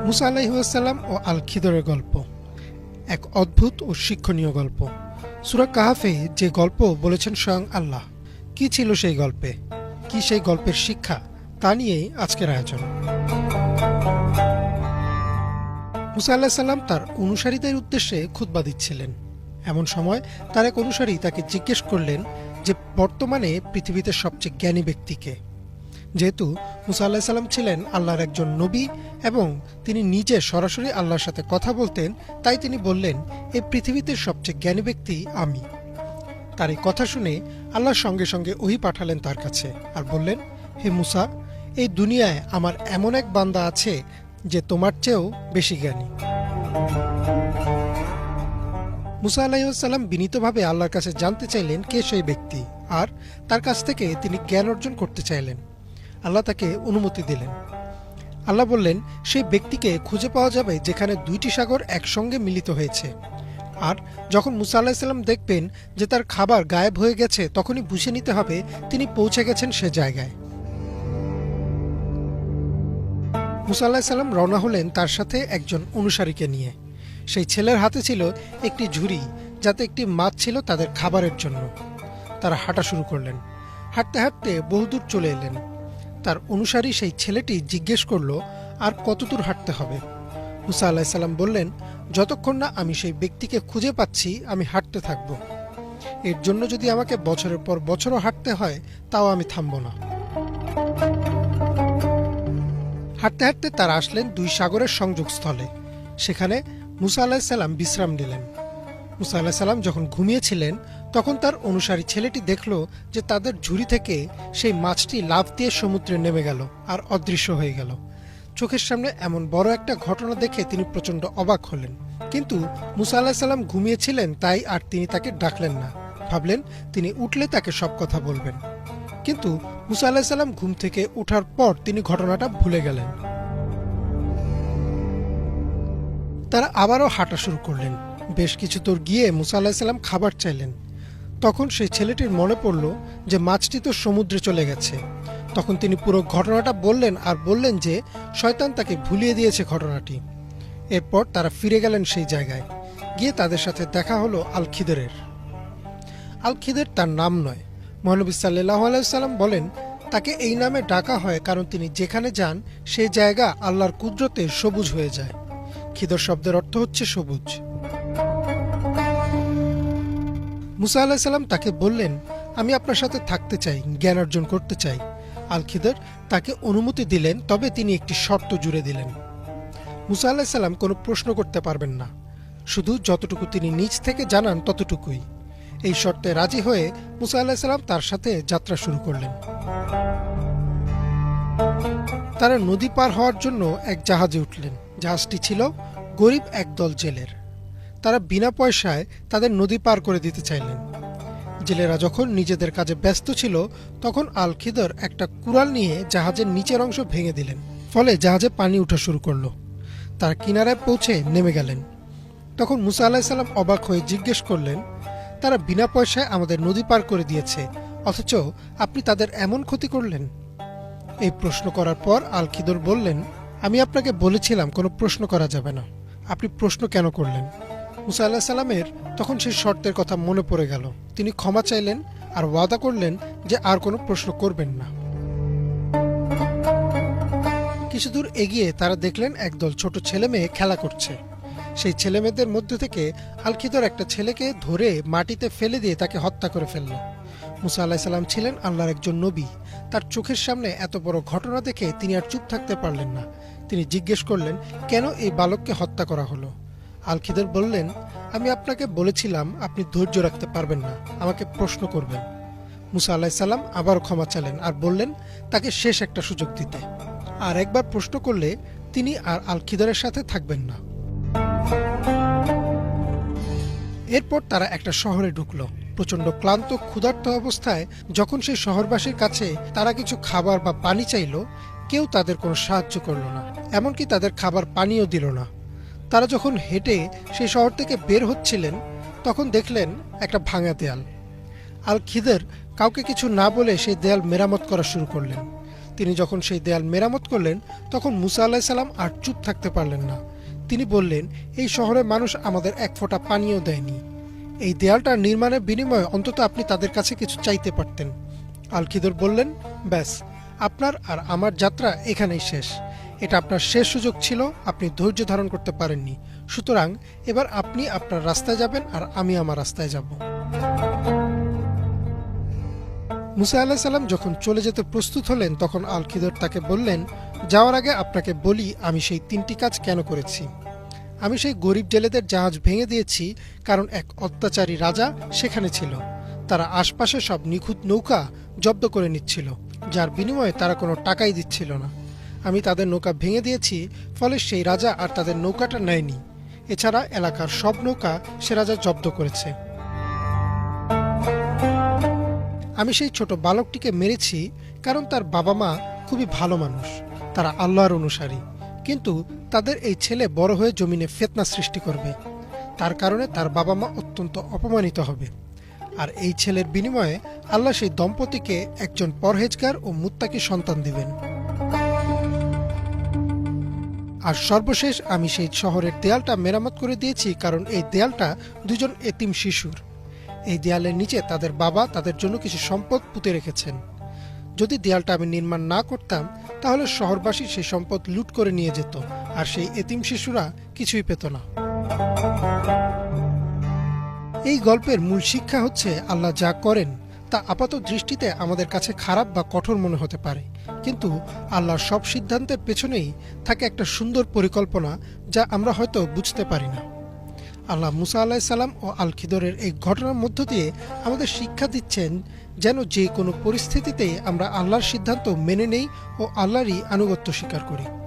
মুসা আলাইসাল্লাম ও আল খিদরের গল্প। এক অদ্ভুত ও শিক্ষণীয় গল্প। সুরা কাহাফে যে গল্প বলেছেন স্বয়ং আল্লাহ, কি ছিল সেই গল্পে? কি সেই গল্পের শিক্ষা? তা নিয়েই আজকের আয়োজন। মুসা আল্লাহ সাল্লাম তার অনুসারীদের উদ্দেশ্যে খুতবা দিচ্ছিলেন। এমন সময় তার এক অনুসারী তাকে জিজ্ঞেস করলেন যে, বর্তমানে পৃথিবীতে সবচেয়ে জ্ঞানী ব্যক্তিকে যেহেতু মুসা আল্লাহ সাল্লাম ছিলেন আল্লাহর একজন নবী এবং তিনি নিজে সরাসরি আল্লাহর সাথে কথা বলতেন, তাই তিনি বললেন এই পৃথিবীতে সবচেয়ে জ্ঞানী ব্যক্তি আমি। তার এই কথা শুনে আল্লাহ সঙ্গে সঙ্গে ওহি পাঠালেন তার কাছে আর বললেন, হে মুসা, এই দুনিয়ায় আমার এমন এক বান্দা আছে যে তোমার চেয়েও বেশি জ্ঞানী। মুসা আলাইসাল্লাম বিনীতভাবে আল্লাহর কাছে জানতে চাইলেন কে সেই ব্যক্তি, আর তার কাছ থেকে তিনি জ্ঞান অর্জন করতে চাইলেন। আল্লাহ তাকে অনুমতি দিলেন। আল্লাহ বললেন সেই ব্যক্তিকে খুঁজে পাওয়া যাবে যেখানে দুইটি সাগর একসঙ্গে মিলিত হয়েছে। আর যখন মুসা আলাহিসাল্লাম দেখবেন যে তার খাবার গায়েব হয়ে গেছে, তখনই বুঝে নিতে হবে তিনি পৌঁছে গেছেন সে জায়গায়। মুসা আল্লাহ সাল্লাম রওনা হলেন তার সাথে একজন অনুসারীকে নিয়ে। সেই ছেলের হাতে ছিল একটি ঝুড়ি, যাতে একটি মাছ ছিল তাদের খাবারের জন্য। তারা হাঁটা শুরু করলেন। হাঁটতে হাঁটতে বহুদূর চলে এলেন। তার অনুসারী সেই ছেলেটি জিজ্ঞেস করল, আর কতদূর হাঁটতে হবে? মুসা আল্লাহ সাল্লাম বললেন, যতক্ষণ না আমি সেই ব্যক্তিকে খুঁজে পাচ্ছি, আমি হাঁটতে থাকব। এর জন্য যদি আমাকে বছরের পর বছরও হাঁটতে হয়, তাও আমি থামব না। হাঁটতে হাঁটতে তারা আসলেন দুই সাগরের সংযোগস্থলে। সেখানে মুসা আলাহিসাল্লাম বিশ্রাম নিলেন। মুসা আলাহিসাল্লাম যখন ঘুমিয়েছিলেন, তখন তার অনুসারী ছেলেটি দেখল যে তাদের ঝুড়ি থেকে সেই মাছটি লাফ দিয়ে সমুদ্রে নেমে গেল আর অদৃশ্য হয়ে গেল। চোখের সামনে এমন বড় একটা ঘটনা দেখে তিনি প্রচণ্ড অবাক হলেন। কিন্তু মুসা আলাহিসাল্লাম ঘুমিয়েছিলেন তাই আর তিনি তাকে ডাকলেন না। ভাবলেন তিনি উঠলে তাকে সব কথা বলবেন। কিন্তু মুসা আলাহিসাল্লাম ঘুম থেকে ওঠার পর তিনি ঘটনাটা ভুলে গেলেন। তারা আবারও হাঁটা শুরু করলেন। বেশ কিছু দূর গিয়ে মুসা আলাহিসাল্লাম খাবার চাইলেন। তখন সেই ছেলেটির মনে পড়ল যে মাছটি তো সমুদ্রে চলে গেছে। তখন তিনি পুরো ঘটনাটা বললেন আর বললেন যে শয়তান তাকে ভুলিয়ে দিয়েছে ঘটনাটি। এরপর তারা ফিরে গেলেন সেই জায়গায়। গিয়ে তাদের সাথে দেখা হলো আল খিদরের আল খিদের তার নাম নয়। মহানবী সাল্লাহ আলাইসাল্লাম বলেন, তাকে এই নামে ডাকা হয় কারণ তিনি যেখানে যান, সেই জায়গা আল্লাহর কুদরতে সবুজ হয়ে যায়। খিদর শব্দের অর্থ হচ্ছে সবুজ। মুসা আলাহিসাল্লাম তাকে বললেন, আমি আপনার সাথে থাকতে চাই, জ্ঞান অর্জন করতে চাই। আল খিদর তাকে অনুমতি দিলেন, তবে তিনি একটি শর্ত জুড়ে দিলেন। মুসা আলাহিসাল্লাম কোনো প্রশ্ন করতে পারবেন না। শুধু যতটুকু তিনি নিজ থেকে জানান, ততটুকুই। এই শর্তে রাজি হয়ে মুসা আলাহিসাল্লাম তার সাথে যাত্রা শুরু করলেন। তারা নদী পার হওয়ার জন্য এক জাহাজে উঠলেন। জাহাজটি ছিল গরিব একদল জেলের। তারা বিনা পয়সায় তাদের নদী পার করে দিতে চাইলেন। জেলেরা যখন নিজেদের কাজে ব্যস্ত ছিল, তখন আল খিদর একটা কুড়াল নিয়ে জাহাজের নিচের অংশ ভেঙে দিলেন, ফলে জাহাজে পানি উঠা শুরু করল। তার কিনারায় পৌঁছে নেমে গেলেন। তখন মুসা আলাহিসাল্লাম অবাক হয়ে জিজ্ঞেস করলেন, তারা বিনা পয়সায় আমাদের নদী পার করে দিয়েছে, অথচ আপনি তাদের এমন ক্ষতি করলেন? এই প্রশ্ন করার পর আল খিদর বললেন, আমি আপনাকে বলেছিলাম, কোনো প্রশ্ন করা যাবে না। আপনি প্রশ্ন কেন করলেন? মুসা আল্লাহ সাল্লামের তখন সেই শর্তের কথা মনে পড়ে গেল। তিনি ক্ষমা চাইলেন আর ওয়াদা করলেন যে আর কোনো প্রশ্ন করবেন না। কিছু দূর এগিয়ে তারা দেখলেন একদল ছোট ছেলে মেয়ে খেলা করছে। সেই ছেলে মেয়েদের মধ্যে থেকে আলখিদর একটা ছেলেকে ধরে মাটিতে ফেলে দিয়ে তাকে হত্যা করে ফেলল। মুসা আলাহিসাল্লাম ছিলেন আল্লাহর একজন নবী। তার চোখের সামনে এত বড় ঘটনা দেখে তিনি আর চুপ থাকতে পারলেন না। তিনি জিজ্ঞেস করলেন, কেন এই বালককে হত্যা করা হলো? আলখিদর বললেন, আমি আপনাকে বলেছিলাম আপনি ধৈর্য রাখতে পারবেন না, আমাকে প্রশ্ন করবেন। মুসা আলাহিসাল্লাম আবার ক্ষমা চালেন আর বললেন, তাকে শেষ একটা সুযোগ দিতে। আর একবার প্রশ্ন করলে তিনি আর আলখিদরের সাথে থাকবেন না। এরপর তারা একটা শহরে ঢুকলো। প্রচণ্ড ক্লান্ত, ক্ষুধার্ত অবস্থায় যখন সেই শহরবাসীর কাছে তারা কিছু খাবার বা পানি চাইল, কেউ তাদের কোনো সাহায্য করল না, এমনকি তাদের খাবার পানিও দিল না। তারা যখন হেঁটে সেই শহর থেকে বের হচ্ছিলেন, তখন দেখলেন একটা ভাঙা দেয়াল। আল খিদের কাউকে কিছু না বলে সেই দেয়াল মেরামত করা শুরু করলেন। তিনি যখন সেই দেয়াল মেরামত করলেন, তখন মুসা আল্লাহ সাল্লাম আর চুপ থাকতে পারলেন না। তিনি বললেন, এই শহরে মানুষ আমাদের এক ফোঁটা পানিও দেয়নি। এই দেয়ালটার নির্মাণের বিনিময়ে অন্তত আপনি তাদের কাছে কিছু চাইতে পারতেন। আলখিদর বললেন, ব্যাস, আপনার আর আমার যাত্রা এখানেই শেষ। এটা আপনার শেষ সুযোগ ছিল, আপনি ধৈর্য ধারণ করতে পারেননি। সুতরাং এবার আপনি আপনার রাস্তায় যাবেন আর আমি আমার রাস্তায় যাব। মুসা আল্লাহ সাল্লাম যখন চলে যেতে প্রস্তুত হলেন, তখন আল খিদর তাকে বললেন, যাওয়ার আগে আপনাকে বলি, আমি সেই তিনটি কাজ কেন করেছি? আমি সেই গরিব জেলেদের জাহাজ ভেঙে দিয়েছি, কারণ এক অত্যাচারী রাজা সেখানে ছিল। তারা আশপাশে সব নিখুঁত নৌকা জব্দ করে নিচ্ছিল, যার বিনিময়ে তারা কোনো টাকাই দিচ্ছিল না। আমি তাদের নৌকা ভেঙে দিয়েছি, ফলে সেই রাজা আর তাদের নৌকাটা নেয়নি। এছাড়া এলাকার সব নৌকা সে রাজা জব্দ করেছে। আমি সেই ছোট বালকটিকে মেরেছি কারণ তার বাবা মা খুবই ভালো মানুষ, তারা আল্লাহর অনুসারী। কিন্তু তাদের এই ছেলে বড় হয়ে জমিনে ফেতনা সৃষ্টি করবে। তার কারণে তার বাবা মা অত্যন্ত অপমানিত হবে। আর এই ছেলের বিনিময়ে আল্লাহ সেই দম্পতিকে একজন পরহেজগার ও মুত্তাকি সন্তান দিবেন। আর সর্বশেষ আমি সেই শহরের দেয়ালটা মেরামত করে দিয়েছি, কারণ এই দেয়ালটা দুজন এতিম শিশুর। এই দেয়ালের নিচে তাদের বাবা তাদের জন্য কিছু সম্পদ পুঁতে রেখেছেন। যদি দেয়ালটা আমি নির্মাণ না করতাম, তাহলে শহরবাসী সেই সম্পদ লুট করে নিয়ে যেত, আর সেই এতিম শিশুরা কিছুই পেত না। এই গল্পের মূল শিক্ষা হচ্ছে, আল্লাহ যা করেন তা আপাত দৃষ্টিতে আমাদের কাছে খারাপ বা কঠোর মনে হতে পারে। কিন্তু আল্লাহর সব সিদ্ধান্তের পেছনেই থাকে একটা সুন্দর পরিকল্পনা যা আমরা হয়তো বুঝতে পারি না। আল্লাহ মুসা আল্লাহ সাল্লাম ও আল খিদরের এই ঘটনার মধ্য দিয়ে আমাদের শিক্ষা দিচ্ছেন যেন যে কোনো পরিস্থিতিতে আমরা আল্লাহর সিদ্ধান্ত মেনে নেই ও আল্লাহরই আনুগত্য স্বীকার করি।